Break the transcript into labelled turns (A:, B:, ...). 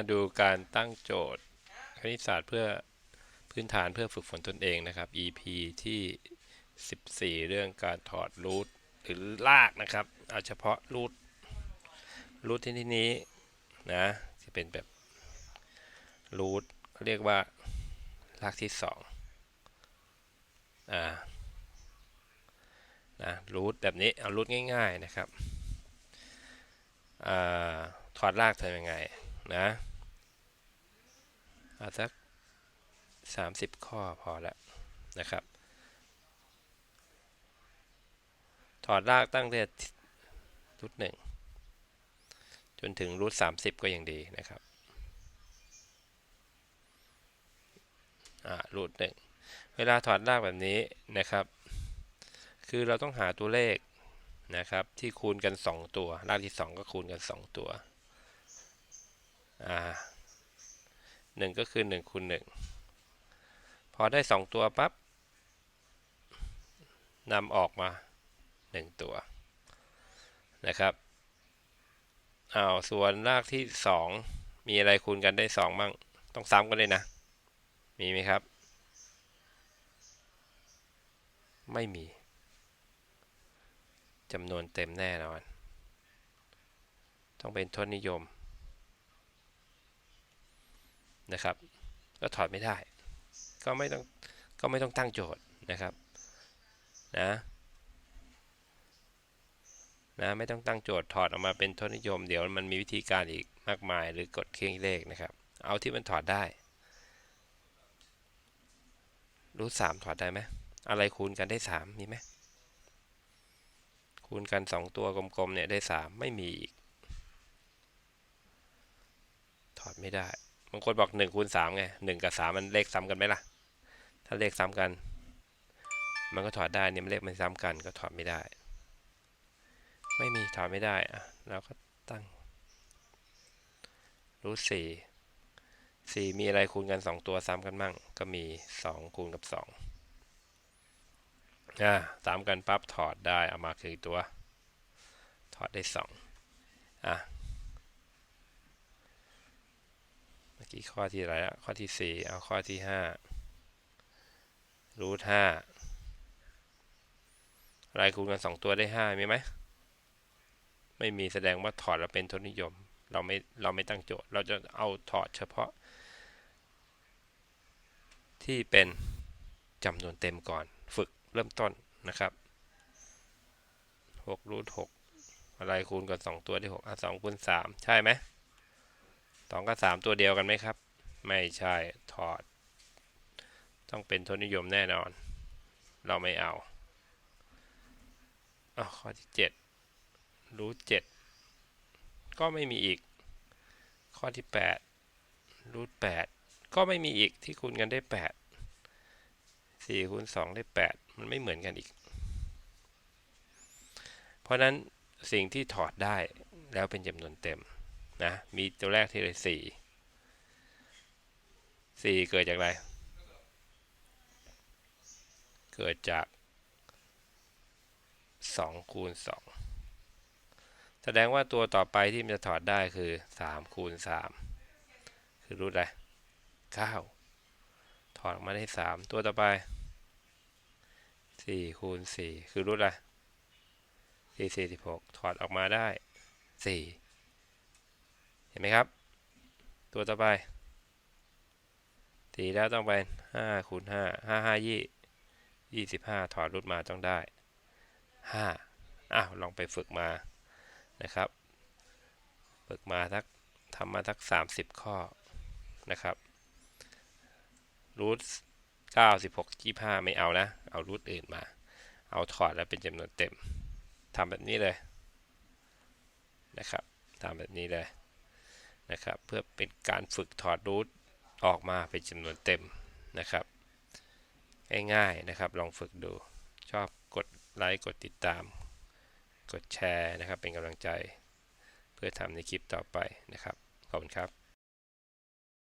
A: มาดูการตั้งโจทย์คณิตศาสตร์เพื่อพื้นฐานเพื่อฝึกฝนตนเองนะครับ EP ที่ 14 เรื่องการถอดรูทหรือลากนะครับ เอาเฉพาะรูทรูทที่ที่นี้นะจะเป็นแบบรูทเขาเรียกว่าลากที่ 2 อ่านะรูทแบบนี้ เอารูทง่าย ๆนะครับ อ่า ถอดรากทำยังไงนะ เอาสัก 30 ข้อพอแล้วนะครับ ถอดรากตั้งแต่รูทหนึ่งจนถึงรูท30ก็ยังดีนะครับอ่ารูทหนึ่งเวลาถอดรากแบบนี้นะครับ คือเราต้องหาตัวเลขนะครับ ที่คูณกัน 2 ตัว รากที่ 2 ก็คูณกัน 2 ตัวอ่า หนึ่งก็คือ1คูณ1พอได้ 2 ตัวปั๊บนำออกมา 1 ตัวนะครับเอาส่วนรากที่ 2 มีอะไรคูณกันได้ 2 บ้าง ต้องซ้ำกันเลยนะ มีไหมครับ ไม่มีจำนวนเต็มแน่นอน ต้องเป็นทศนิยม นะครับ ก็ถอดไม่ได้ ก็ไม่ต้องก็ไม่ต้องตั้งโจทย์นะครับนะนะไม่ต้องตั้งโจทย์ถอดออกมาเป็นทศนิยม เดี๋ยวมันมีวิธีการอีกมากมายหรือกดเครื่องเลขนะครับ เอาที่มันถอดได้รูทสามถอดได้ไหมอะไรคูณกันได้สามมีไหมคูณกัน2ตัวกลมๆเนี่ยได้3ไม่มีอีก ถอดไม่ได้ บางคนบอก1คูณ3ไง1กับ 3 มันเลขซ้ำกันไหมล่ะ ถ้าเลขซ้ำกัน มันก็ถอดได้เนี่ยมันเลขมันซ้ำกันก็ถอดไม่ได้ ไม่มีถอดไม่ได้อะเราก็ตั้งรูทสี่สี่มีอะไรคูณกัน 2 ตัวซ้ำกันมั่ง ก็มี 2 คูณกับ2อ่าสามกันปั๊บถอดได้เอามาคือตัว ถอดได้สองอะเมื่อ กี้ข้อที่อะไรอะข้อที่สี่เอาข้อที่ห้ารูทห้าอะไรคูณกันสองตัวได้ห้ามีไหมไม่มีแสดงว่าถอดแล้วเป็นทศนิยม เราไม่เราไม่ตั้งโจทย์ เราจะเอาถอดเฉพาะ ที่เป็นจำนวนเต็มก่อน ฝึกเริ่มต้นนะครับ6รูท6อะไรคูณกับ2ตัวที่6อะ2คูณ3ใช่ไหม 2กับ3ตัวเดียวกันไหมครับ ไม่ใช่ถอด ต้องเป็นทศนิยมแน่นอน เราไม่เอาอข้อที่7รูท7ก็ไม่มีอีก ข้อที่8รูท8ก็ไม่มีอีกที่คูณกันได้8 4คูณ2ได้8มันไม่เหมือนกันอีก เพราะนั้นสิ่งที่ถอดได้แล้วเป็นจำนวนเต็ม นะมีตัวแรกที่เลย4 4เกิดจากอะไร เกิดจาก2คูณ2แสดงว่าตัวต่อไปที่มันจะถอดได้คือ3คูณ3คือรูทอะไร9ถอดออกมาได้3ตัวต่อไปสี่คูณสี่คือรูทอะไรสี่สี่สิบหกถอดออกมาได้สี่ ห็นไหมครับ ตัวต่อไปสี่แล้วต้องเป็นห้าคูณห้าห้าห้ายี่ยี่สิบห้าถอดรูทมาต้องได้ห้าอ้าวลองไปฝึกมานะครับ ฝึกมาทักทำมาทักสามสิบข้อนะครับรูทเก้าสิบหกยี่ห้าไม่เอานะ เอารูทอื่นมา เอาถอดแล้วเป็นจำนวนเต็มทำแบบนี้เลยนะครับทำแบบนี้เลย นะครับ เพื่อเป็นการฝึกถอดรูทออกมาเป็นจำนวนเต็มนะครับ ง่ายๆนะครับ ลองฝึกดู ชอบกดไลค์ กดติดตาม กดแชร์นะครับ เป็นกำลังใจ เพื่อทำในคลิปต่อไปนะครับ ขอบคุณครับ